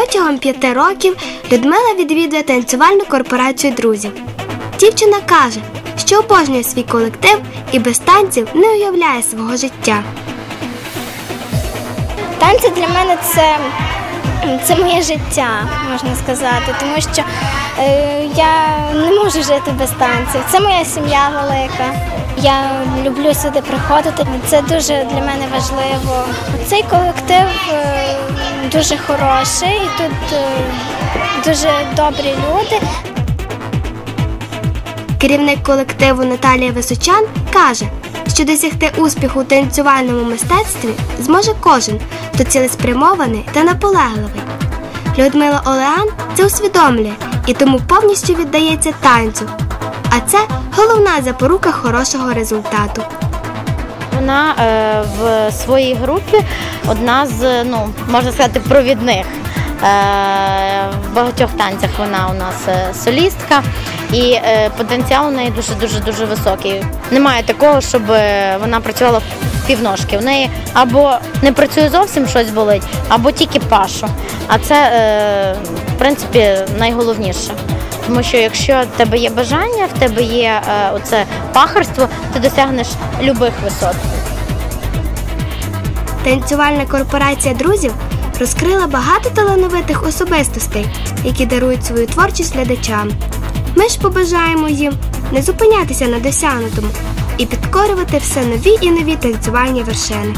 Протягом п'яти років Людмила відвідує танцювальну корпорацію друзів. Дівчина каже, що обожнює свій колектив і без танців не уявляє свого життя. Танці для мене це, це моє життя, можна сказати, тому що е, я можу жити без танців. Це моя сім'я велика. Я люблю сюди приходити. Це дуже для мене важливо. Цей колектив е, дуже хороший, і тут е, дуже добрі люди. Керівник колективу Наталія Височан каже, що досягти успіху у танцювальному мистецтві зможе кожен, хто цілеспрямований та наполегливий. Людмила Олеан це усвідомлює і тому повністю віддається танцю. А це головна запорука хорошого результату. Вона е, в своїй групі одна з, ну, можна сказати, провідних. Е, в багатьох танцях вона у нас е, солістка, і е, потенціал у неї дуже дуже високий. Немає такого, щоб е, вона працювала півножки. У неї або не працює зовсім щось болить, або тільки пашу. А це е, в принципі найголовніше. Тому що якщо в тебе є бажання, в тебе є е, оце пахарство, ти досягнеш любих висот. Танцювальна корпорація друзів розкрила багато талановитих особистостей, які дарують свою творчість глядачам. Ми ж побажаємо їм не зупинятися на досягнутому і підкорювати все нові і нові танцювальні вершини.